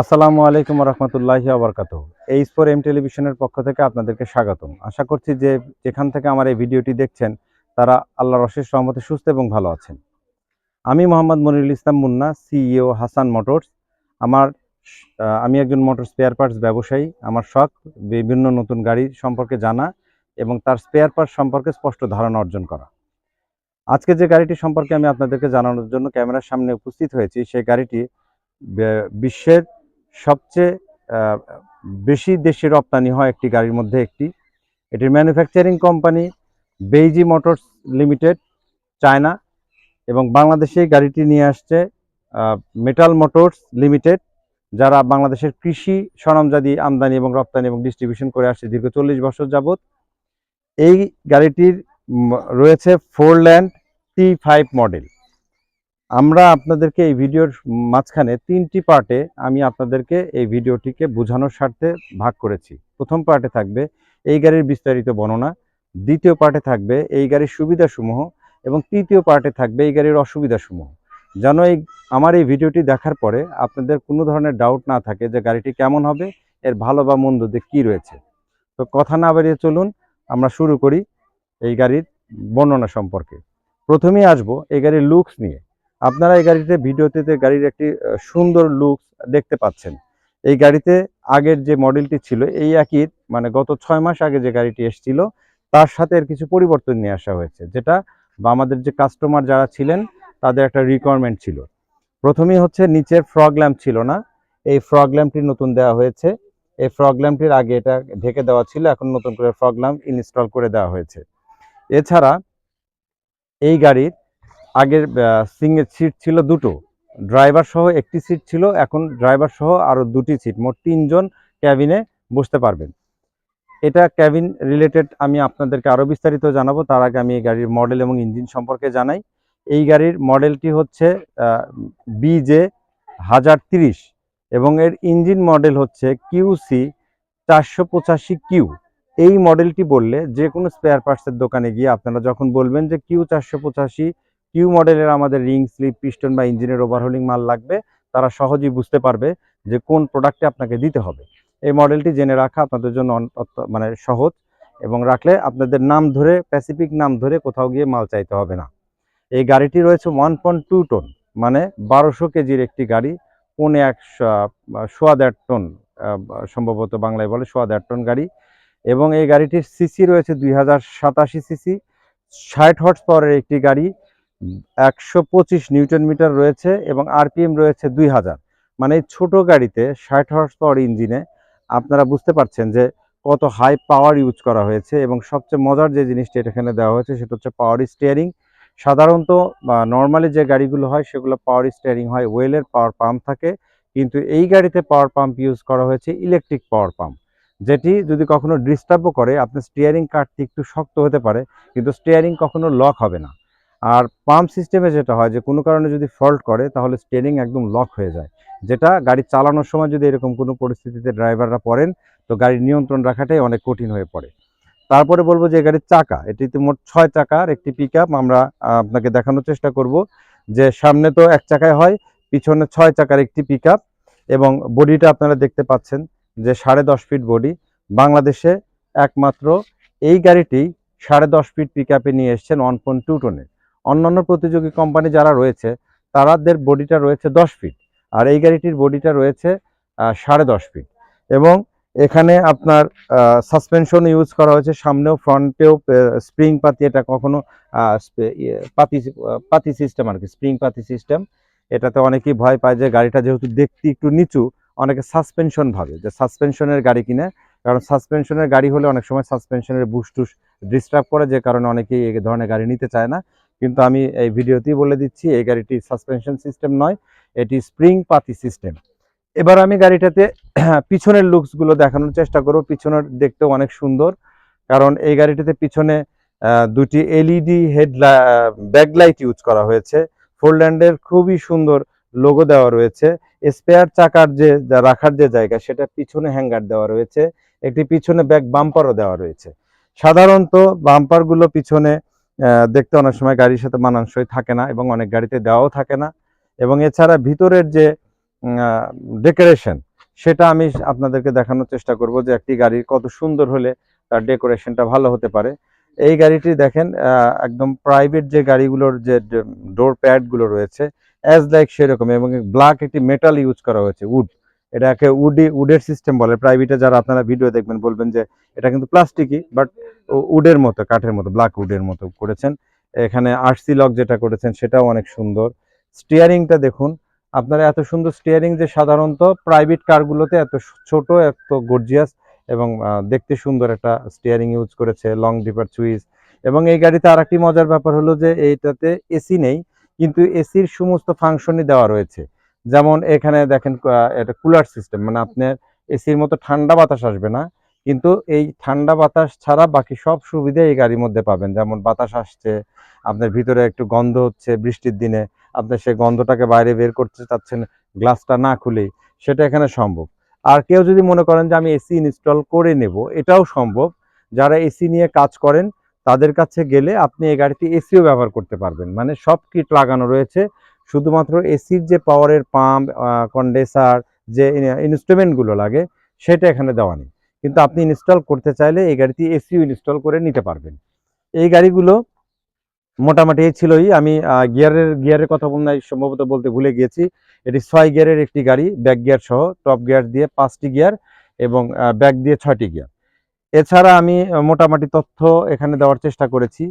আসসালামু আলাইকুম রহমতুল্লাহি আবরকাত এইচ ফোর এম টেলিভিশনের পক্ষ থেকে আপনাদেরকে স্বাগতম। আশা করছি যে যেখান থেকে আমার এই ভিডিওটি দেখছেন, তারা আল্লাহর অশেষ রহমতে সুস্থ এবং ভালো আছেন। আমি মোহাম্মদ মনিরুল ইসলাম মুন্না সিইও হাসান মোটরস। আমার আমি একজন মোটর স্পেয়ার পার্টস ব্যবসায়ী। আমার শখ, বিভিন্ন নতুন গাড়ি সম্পর্কে জানা এবং তার স্পেয়ার পার্টস সম্পর্কে স্পষ্ট ধারণা অর্জন করা। আজকে যে গাড়িটি সম্পর্কে আমি আপনাদেরকে জানানোর জন্য ক্যামেরার সামনে উপস্থিত হয়েছি, সেই গাড়িটি বিশ্বের সবচেয়ে বেশি দেশে রপ্তানি হয় একটি গাড়ির মধ্যে একটি। এটির manufacturing company Beiji Motors Limited China এবং বাংলাদেশে গাড়িটি নিয়ে আসছে মেটাল মোটরস লিমিটেড যারা বাংলাদেশের কৃষি সরঞ্জাদি আমদানি এবং রপ্তানি এবং ডিস্ট্রিবিউশন করে আসছে দীর্ঘ চল্লিশ বছর যাবত এই গাড়িটির রয়েছে Forland T five model আমরা আপনাদেরকে এই ভিডিওর মাঝখানে তিনটি পার্টে আমি আপনাদেরকে এই ভিডিওটিকে বোঝানোর স্বার্থে ভাগ করেছি। প্রথম পার্টে থাকবে এই গাড়ির বিস্তারিত বর্ণনা, দ্বিতীয় পার্টে থাকবে এই গাড়ির সুবিধাসমূহ, এবং তৃতীয় পার্টে থাকবে এই গাড়ির অসুবিধাসমূহ। যেন এই, আমার এই ভিডিওটি দেখার পরে আপনাদের কোনো ধরনের ডাউট না থাকে যে গাড়িটি কেমন হবে, এর ভালো বা মন্দ দিক কী রয়েছে। তো কথা না বাড়িয়ে চলুন, আমরা শুরু করি এই গাড়ির বর্ণনা সম্পর্কে। প্রথমেই আসব এই গাড়ির লুকস নিয়ে। আপনারা এই গাড়িতে ভিডিওতে গাড়ির একটি সুন্দর লুক দেখতে পাচ্ছেন। এই গাড়িতে আগের যে মডেলটি ছিল, এই একই মানে গত ছয় মাস আগে যে গাড়িটি এসেছিল, তার সাথে এর কিছু পরিবর্তন নিয়ে আসা হয়েছে, যেটা বা আমাদের যে কাস্টমার যারা ছিলেন, তাদের একটা রিকোয়ারমেন্ট ছিল। প্রথমেই হচ্ছে নিচের ফ্রগ ল্যাম্প ছিল না, এই ফ্রগ ল্যাম্পটি নতুন দেওয়া হয়েছে। এই ফ্রগ ল্যাম্পটির আগে এটা ঢেকে দেওয়া ছিল, এখন নতুন করে ফ্রগ ল্যাম্প ইনস্টল করে দেওয়া হয়েছে। এছাড়া এই গাড়ির আগের সিঙ্গেল সিট ছিল দুটো। ড্রাইভার সহ একটি সিট ছিল, এখন ড্রাইভার সহ আরও দুটি সিট মোট তিনজন ক্যাবিনে বসতে পারবেন। এটা ক্যাবিন রিলেটেড আমি আপনাদেরকে আরও বিস্তারিত জানাব, তার আগে আমি এই গাড়ির মডেল এবং ইঞ্জিন সম্পর্কে জানাই। এই গাড়ির মডেলটি হচ্ছে বিজে হাজার তিরিশ এবং এর ইঞ্জিন মডেল হচ্ছে কিউসি চারশো পঁচাশি কিউ এই মডেলটি বললে যে কোনো স্পেয়ার পার্টসের দোকানে গিয়ে আপনারা যখন বলবেন যে কিউ চারশো পঁচাশি কিউ মডেলের আমাদের রিং স্লিপ পিস্টন বা ইঞ্জিনের ওভারহোলিং মাল লাগবে। তারা সহজেই বুঝতে পারবে যে কোন প্রোডাক্টটি আপনাকে দিতে হবে। এই মডেলটি জেনে রাখা আপনাদের জন্য মানে সহজ এবং রাখলে আপনাদের নাম ধরে প্যাসিফিক নাম ধরে কোথাও গিয়ে মাল চাইতে হবে না। এই গাড়িটি রয়েছে ওয়ান পয়েন্ট টু টন মানে বারোশো কেজির একটি গাড়ি। পৌনে এক সোয়া দেড় টন সম্ভবত বাংলায় বলে সোয়া দেড় টন গাড়ি। এবং এই গাড়িটির সিসি রয়েছে দুই হাজার সাতাশি সিসি ষাট হর্স পাওয়ারের একটি গাড়ি। একশো পঁচিশ নিউটন মিটার রয়েছে এবং আরপিএম রয়েছে দুই হাজার। মানে ছোট গাড়িতে ষাট হর্স পাওয়ার ইঞ্জিনে আপনারা বুঝতে পারছেন যে কত হাই পাওয়ার ইউজ করা হয়েছে এবং সবচেয়ে মজার যে জিনিসটি এখানে দেওয়া হয়েছে সেটা হচ্ছে পাওয়ার স্টিয়ারিং সাধারণত, বা নর্মালি যে গাড়িগুলো হয় সেগুলো পাওয়ার স্টিয়ারিং হয় ওয়েলের পাওয়ার পাম্প থাকে, কিন্তু এই গাড়িতে পাওয়ার পাম্প ইউজ করা হয়েছে ইলেকট্রিক পাওয়ার পাম্প যেটি যদি কখনো ডিস্টার্বও করে, আপনার স্টিয়ারিং কাঠটি একটু শক্ত হতে পারে, কিন্তু স্টিয়ারিং কখনো লক হবে না। আর পাম্প সিস্টেমে যেটা হয় যে কোনো কারণে যদি ফল্ট করে, তাহলে স্টিয়ারিং একদম লক হয়ে যায়। যেটা গাড়ি চালানোর সময় যদি এরকম কোনো পরিস্থিতিতে ড্রাইভাররা পড়েন, তো গাড়ির নিয়ন্ত্রণ রাখাটাই অনেক কঠিন হয়ে পড়ে। তারপরে বলব যে গাড়ির চাকা এটিতে মোট ছয় চাকার একটি পিক আমরা আপনাকে দেখানোর চেষ্টা করব যে সামনে তো এক চাকায় হয়, পিছনে ছয় চাকার একটি পিক এবং বডিটা আপনারা দেখতে পাচ্ছেন যে সাড়ে দশ ফিট বডি বাংলাদেশে একমাত্র এই গাড়িটি সাড়ে দশ ফিট পিক নিয়ে এসছেন ওয়ান পয়েন্ট টু টনের অন্যান্য প্রতিযোগী কোম্পানি যারা রয়েছে তারাদের বডিটা রয়েছে দশ ফিট আর এই গাড়িটির বডিটা রয়েছে সাড়ে দশ ফিট এবং এখানে আপনার সাসপেনশন ইউজ করা হয়েছে সামনেও ফ্রন্টেও স্প্রিং পাতি এটা কখনো ইয়ে, পাতি পাতি সিস্টেম আর কি স্প্রিং পাতি সিস্টেম এটাতে অনেকেই ভয় পায় যে গাড়িটা যেহেতু দেখতে একটু নিচু অনেকে সাসপেনশন ভাবে যে সাসপেনশনের গাড়ি কিনে কারণ সাসপেনশনের গাড়ি হলে অনেক সময় সাসপেনশনের বুস্টুস ডিস্টার্ব করে যে কারণে অনেকেই এই ধরনের গাড়ি নিতে চায় না। কিন্তু আমি এই ভিডিওতেই বলে দিচ্ছি, এই গাড়িটি সাসপেনশন সিস্টেম নয়, এটি স্প্রিং পাতি সিস্টেম এবার আমি গাড়িটাতে পিছনের লুকসগুলো দেখানোর চেষ্টা করব। পিছনের দেখতেও অনেক সুন্দর, কারণ এই গাড়িটিতে পিছনে দুটি এলইডি হেড ব্যাকলাইট ইউজ করা হয়েছে। ফোরল্যান্ডের খুবই সুন্দর লোগো দেওয়া রয়েছে। স্পেয়ার চাকার যে রাখার যে জায়গা, সেটা পিছনে হ্যাঙ্গার দেওয়া রয়েছে। একটি পিছনে ব্যাক বাম্পারও দেওয়া রয়েছে। সাধারণত বাম্পারগুলো পিছনে দেখতে অনেক সময় গাড়ির সাথে মানানসই থাকে না এবং অনেক গাড়িতে দেওয়াও থাকে না। এবং এছাড়া ভিতরের যে ডেকোরেশন সেটা আমি আপনাদেরকে দেখানোর চেষ্টা করব যে একটি গাড়ির কত সুন্দর হলে তার ডেকোরেশনটা ভালো হতে পারে। এই গাড়িটি দেখেন একদম প্রাইভেট যে গাড়িগুলোর যে ডোর প্যাডগুলো রয়েছে অ্যাজ লাইক সেরকম এবং ব্ল্যাক একটি মেটাল ইউজ করা হয়েছে উড এটাকে উডি, উডের সিস্টেম বলে। প্রাইভেটে যারা আপনারা ভিডিও দেখবেন, বলবেন যে এটা কিন্তু প্লাস্টিকই বাট উডের মতো, কাঠের মতো ব্ল্যাক উডের মতো করেছেন। এখানে আরসি লক যেটা করেছেন, সেটাও অনেক সুন্দর। স্টিয়ারিংটা দেখুন, আপনারা এত সুন্দর স্টিয়ারিং যে সাধারণত প্রাইভেট কারগুলোতে এত ছোট, এত গর্জিয়াস এবং দেখতে সুন্দর একটা স্টিয়ারিং ইউজ করেছে লং ডিপার সুইচ এবং এই গাড়িতে আরেকটি মজার ব্যাপার হলো যে, এইটাতে এসি নেই, কিন্তু এসির সমস্ত ফাংশনই দেওয়া রয়েছে। যেমন এখানে দেখেন এটা কুলার সিস্টেম মানে আপনার এসির মতো ঠান্ডা বাতাস আসবে না কিন্তু এই ঠান্ডা বাতাস ছাড়া বাকি সব সুবিধা এই গাড়ির মধ্যে পাবেন। যেমন বাতাস আসছে আপনার ভিতরে একটু গন্ধ হচ্ছে বৃষ্টির দিনে আপনি সেই গন্ধটাকে বাইরে বের করতে চাচ্ছেন গ্লাসটা না খুলেই সেটা এখানে সম্ভব। আর কেউ যদি মনে করেন যে আমি এসি ইনস্টল করে নেব এটাও সম্ভব। যারা এসি নিয়ে কাজ করেন তাদের কাছে গেলে আপনি এই গাড়িতে এসিও ব্যবহার করতে পারবেন। মানে সব কিট লাগানো রয়েছে শুধুমাত্র এসির যে পাওয়ারের পাম্প কন্ডেসার যে ইনস্ট্রুমেন্টগুলো লাগে, সেটা এখানে দেওয়া নেই। কিন্তু আপনি ইনস্টল করতে চাইলে এই গাড়িতে এসিও ইনস্টল করে নিতে পারবেন। এই গাড়িগুলো মোটামুটি ছিলই, আমি গিয়ারের গিয়ারের কথা বলতে সম্ভবত বলতে ভুলে গিয়েছি। এটি ছয় গিয়ারের একটি গাড়ি, ব্যাক গিয়ার সহ, টপ গিয়ার দিয়ে পাঁচটি গিয়ার এবং ব্যাক দিয়ে ছয়টি গিয়ার। এছাড়া আমি মোটামুটি তথ্য এখানে দেওয়ার চেষ্টা করেছি।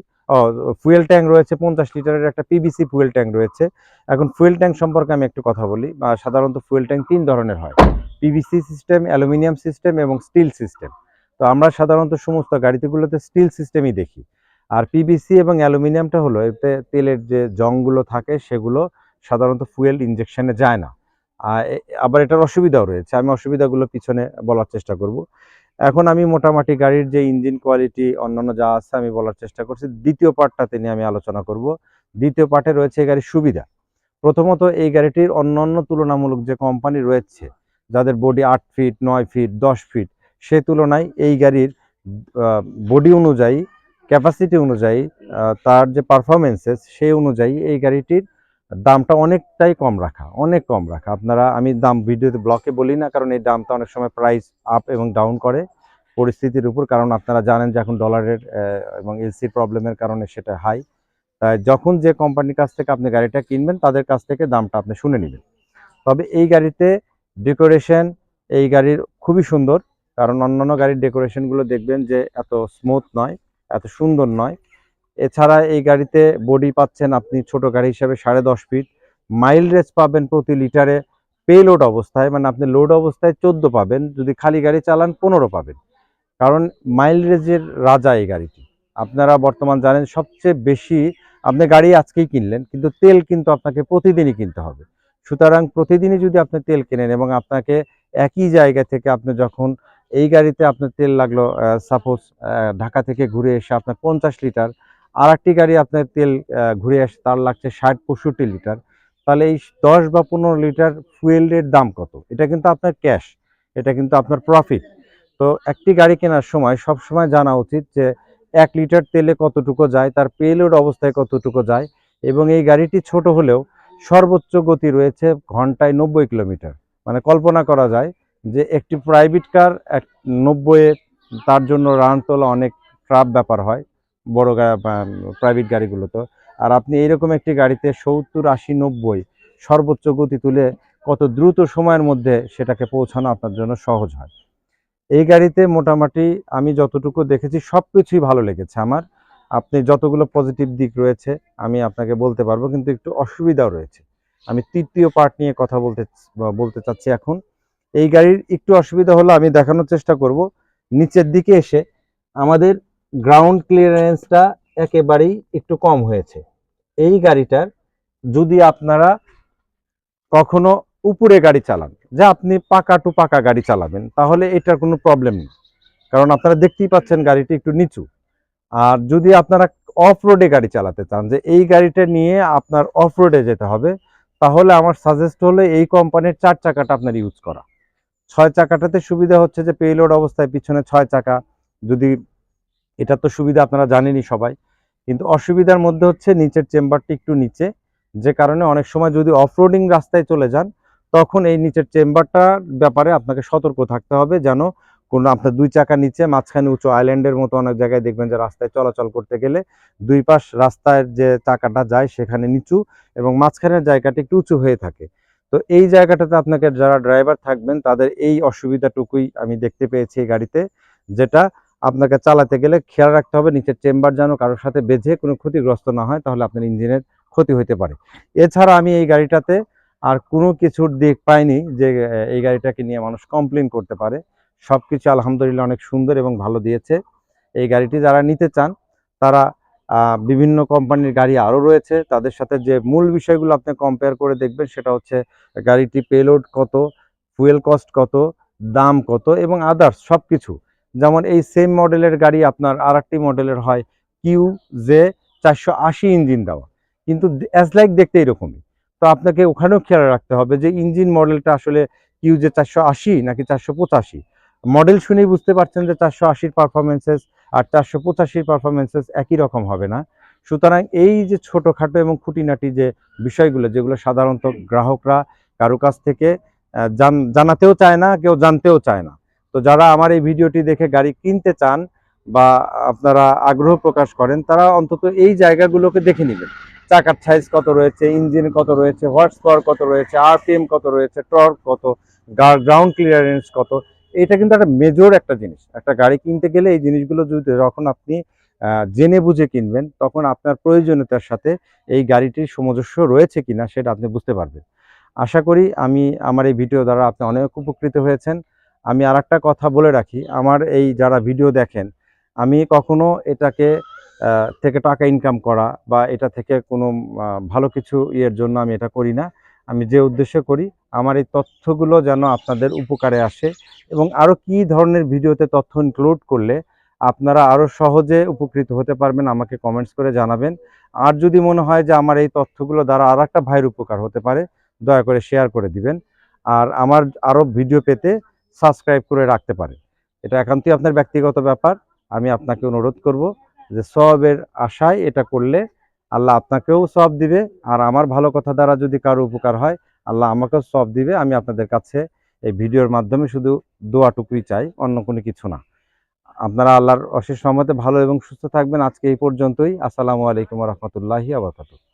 ফুয়েল ট্যাঙ্ক রয়েছে পঞ্চাশ লিটারের একটা পিবিসি ফুয়েল ট্যাঙ্ক রয়েছে। এখন ফুয়েল ট্যাঙ্ক সম্পর্কে আমি একটু কথা বলি। সাধারণত ফুয়েল ট্যাঙ্ক তিন ধরনের হয়। পিভিসি সিস্টেম অ্যালুমিনিয়াম সিস্টেম এবং স্টিল সিস্টেম তো আমরা সাধারণত সমস্ত গাড়িতেগুলোতে স্টিল সিস্টেমই দেখি। আর পিভিসি এবং অ্যালুমিনিয়ামটা হলো, এতে তেলের যে জংগুলো থাকে, সেগুলো সাধারণত ফুয়েল ইনজেকশনে যায় না। আবার এটার অসুবিধাও রয়েছে। আমি অসুবিধাগুলো পিছনে বলার চেষ্টা করব। এখন আমি মোটামুটি গাড়ির যে ইঞ্জিন কোয়ালিটি অন্যান্য যা আছে আমি বলার চেষ্টা করছি। দ্বিতীয় পার্টটাতে নিয়ে আমি আলোচনা করব। দ্বিতীয় পার্টে রয়েছে এই গাড়ির সুবিধা। প্রথমত এই গাড়িটির অন্যান্য তুলনামূলক যে কোম্পানি রয়েছে, যাদের বডি আট ফিট নয় ফিট দশ ফিট সে তুলনায় এই গাড়ির বডি অনুযায়ী ক্যাপাসিটি অনুযায়ী তার যে পারফরমেন্সেস সেই অনুযায়ী এই গাড়িটির দামটা অনেকটাই কম রাখা, অনেক কম রাখা। আপনারা, আমি দাম ভিডিওতে ব্লকে বলি না, কারণ এই দামটা অনেক সময় প্রাইস আপ এবং ডাউন করে পরিস্থিতির উপর, কারণ আপনারা জানেন যে এখন ডলারের এবং এলসির প্রবলেমের কারণে সেটা হাই তাই যখন যে কোম্পানির কাছ থেকে আপনি গাড়িটা কিনবেন, তাদের কাছ থেকে দামটা আপনি শুনে নেবেন। তবে এই গাড়িতে ডেকোরেশন এই গাড়ির খুবই সুন্দর, কারণ অন্যান্য গাড়ির ডেকোরেশনগুলো দেখবেন যে এত স্মুথ নয়, এত সুন্দর নয়। এছাড়া এই গাড়িতে বডি পাচ্ছেন আপনি ছোট গাড়ি হিসাবে সাড়ে দশ ফিট মাইল রেজ পাবেন প্রতি লিটারে পে লোড অবস্থায় মানে আপনি লোড অবস্থায় চোদ্দ পাবেন, যদি খালি গাড়ি চালান পনেরো পাবেন। কারণ মাইল রেজের রাজা এই গাড়িটি। আপনারা বর্তমান জানেন সবচেয়ে বেশি আপনি গাড়ি আজকেই কিনলেন, কিন্তু তেল কিন্তু আপনাকে প্রতিদিনই কিনতে হবে। সুতরাং প্রতিদিনই যদি আপনি তেল কেনেন এবং আপনাকে একই জায়গা থেকে আপনি যখন এই গাড়িতে আপনার তেল লাগল সাপোজ ঢাকা থেকে ঘুরে এসে আপনার পঞ্চাশ লিটার আর একটি গাড়ি আপনার তেল ঘুরে আসে, তার লাগছে ষাট পঁয়ষট্টি লিটার। তাহলে এই দশ বা পনেরো লিটার ফুয়েলের দাম কত? এটা কিন্তু আপনার ক্যাশ এটা কিন্তু আপনার প্রফিট তো একটি গাড়ি কেনার সময় সব সময় জানা উচিত যে এক লিটার তেলে কতটুকু যায়, তার পেলোড অবস্থায় কতটুকু যায়, এবং এই গাড়িটি ছোট হলেও সর্বোচ্চ গতি রয়েছে ঘন্টায় নব্বই কিলোমিটার। মানে কল্পনা করা যায় যে একটি প্রাইভেট কার এক নব্বইয়ে তার জন্য রান তোলা অনেক ট্রাপ ব্যাপার হয়। বড় প্রাইভেট গাড়িগুলো তো। আর আপনি এইরকম একটি গাড়িতে সত্তর, আশি, নব্বই সর্বোচ্চ গতি তুলে কত দ্রুত সময়ের মধ্যে সেটাকে পৌঁছানো আপনার জন্য সহজ হয়। এই গাড়িতে মোটামুটি আমি যতটুকু দেখেছি সব কিছুই ভালো লেগেছে আমার। আপনি যতগুলো পজিটিভ দিক রয়েছে আমি আপনাকে বলতে পারব, কিন্তু একটু অসুবিধাও রয়েছে। আমি তৃতীয় পার্ট নিয়ে কথা বলতে বলতে চাচ্ছি এখন। এই গাড়ির একটু অসুবিধা হলো আমি দেখানোর চেষ্টা করব। নিচের দিকে এসে আমাদের গ্রাউন্ড ক্লিয়ারেন্সটা একেবারেই একটু কম হয়েছে। এই গাড়িটার যদি আপনারা কখনো উপরে গাড়ি চালান, যে আপনি পাকা টু পাকা গাড়ি চালাবেন, তাহলে এটার কোনো প্রবলেম নেই। কারণ আপনারা দেখতেই পাচ্ছেন গাড়িটি একটু নিচু। আর যদি আপনারা অফ রোডে গাড়ি চালাতে চান, যে এই গাড়িটা নিয়ে আপনার অফ রোডে যেতে হবে, তাহলে আমার সাজেস্ট হলো এই কোম্পানির চার চাকাটা আপনার ইউজ করা। ছয় চাকাটাতে সুবিধা হচ্ছে যে পেলোড অবস্থায় পিছনে ছয় চাকা, যদি এটা তো সুবিধা আপনারা জানেনই সবাই। কিন্তু অসুবিধার মধ্যে হচ্ছে নিচের চেম্বারটি একটু নিচে, যে কারণে অনেক সময় যদি অফরোডিং রাস্তায় চলে যান, তখন এই নিচের চেম্বারটার ব্যাপারে আপনাকে সতর্ক থাকতে হবে যেন কোনো আপনার দুই চাকা নিচে, মাঝখানে উঁচু আইল্যান্ডের মতো অনেক জায়গায় দেখবেন যে রাস্তায় চলাচল করতে গেলে দুই পাশ রাস্তায় যে চাকাটা যায় সেখানে নিচু এবং মাঝখানের জায়গাটা একটু উঁচু হয়ে থাকে। তো এই জায়গাটাতে আপনাকে যারা ড্রাইভার থাকবেন, তাদের এই অসুবিধাটুকুই আমি দেখতে পেয়েছি এই গাড়িতে, যেটা আপনাকে চালাতে গেলে খেয়াল রাখতে হবে নিচের চেম্বার যেন কারোর সাথে বেঁধে কোনো ক্ষতিগ্রস্ত না হয়, তাহলে আপনার ইঞ্জিনের ক্ষতি হতে পারে। এছাড়া আমি এই গাড়িটাতে আর কোনো কিছুর দিক পাইনি যে, এই গাড়িটাকে নিয়ে মানুষ কমপ্লেন করতে পারে। সব কিছু আলহামদুলিল্লাহ অনেক সুন্দর এবং ভালো দিয়েছে। এই গাড়িটি যারা নিতে চান, তারা বিভিন্ন কোম্পানির গাড়ি আরও রয়েছে। তাদের সাথে যে মূল বিষয়গুলো আপনি কম্পেয়ার করে দেখবেন, সেটা হচ্ছে গাড়িটি পেলোড কত ফুয়েল কস্ট কত, দাম কত এবং আদার্স সব কিছু যেমন এই সেম মডেলের গাড়ি আপনার আর মডেলের হয় কিউ জে চারশো আশি ইঞ্জিন দেওয়া। কিন্তু অ্যাজ লাইক দেখতে এরকমই। তো আপনাকে ওখানেও খেয়াল রাখতে হবে যে ইঞ্জিন মডেলটা আসলে কিউ জে চারশো আশি নাকি চারশো পঁচাশি। মডেল শুনেই বুঝতে পারছেন যে চারশো আশির পারফরমেন্সেস আর চারশো পঁচাশির পারফরমেন্সেস একই রকম হবে না। সুতরাং এই যে ছোটোখাটো এবং খুঁটিনাটি যে বিষয়গুলো, যেগুলো সাধারণত গ্রাহকরা কারও কাছ থেকে জান- জানাতেও চায় না, কেউ জানতেও চায় না। তো যারা আমার এই ভিডিওটি দেখে গাড়ি কিনতে চান বা আপনারা আগ্রহ প্রকাশ করেন, তারা অন্তত এই জায়গাগুলোকে দেখে নেবেন। চাকার সাইজ কত রয়েছে ইঞ্জিন কত রয়েছে হোয়াটস পাওয়ার কত রয়েছে আরপিএম কত রয়েছে টর্ক কত গ্রাউন্ড ক্লিয়ারেন্স কত, এটা কিন্তু একটা মেজর একটা জিনিস। একটা গাড়ি কিনতে গেলে এই জিনিসগুলো যদি যখন আপনি জেনে বুঝে কিনবেন, তখন আপনার প্রয়োজনীয়তার সাথে এই গাড়িটির সামঞ্জস্য রয়েছে কিনা সেটা আপনি বুঝতে পারবেন। আশা করি আমি, আমার এই ভিডিও দ্বারা আপনি অনেক উপকৃত হয়েছেন। আমি আর কথা বলে রাখি, আমার এই যারা ভিডিও দেখেন, আমি কখনো এটাকে থেকে টাকা ইনকাম করা বা এটা থেকে কোনো ভালো কিছু ইয়ের জন্য আমি এটা করি না। আমি যে উদ্দেশ্য করি, আমার এই তথ্যগুলো যেন আপনাদের উপকারে আসে এবং আরও কী ধরনের ভিডিওতে তথ্য ইনক্লুড করলে আপনারা আরও সহজে উপকৃত হতে পারবেন, আমাকে কমেন্টস করে জানাবেন। আর যদি মনে হয় যে আমার এই তথ্যগুলো দ্বারা আর একটা ভাইয়ের উপকার হতে পারে, দয়া করে শেয়ার করে দিবেন। আর আমার আরও ভিডিও পেতে সাবস্ক্রাইব করে রাখতে পারেন এটা একান্তই আপনার ব্যক্তিগত ব্যাপার। আমি আপনাকে অনুরোধ করব যে সবের আশায় এটা করলে আল্লাহ আপনাকেও সব দিবে। আর আমার ভালো কথা দ্বারা যদি কারও উপকার হয়, আল্লাহ আমাকেও সব দিবে। আমি আপনাদের কাছে এই ভিডিওর মাধ্যমে শুধু দোয়াটুকুই চাই, অন্য কোনো কিছু না। আপনারা আল্লাহর অশেষ রহমতে ভালো এবং সুস্থ থাকবেন। আজকে এই পর্যন্তই। আসসালামু আলাইকুম রহমতুল্লাহি আবরকাতুহ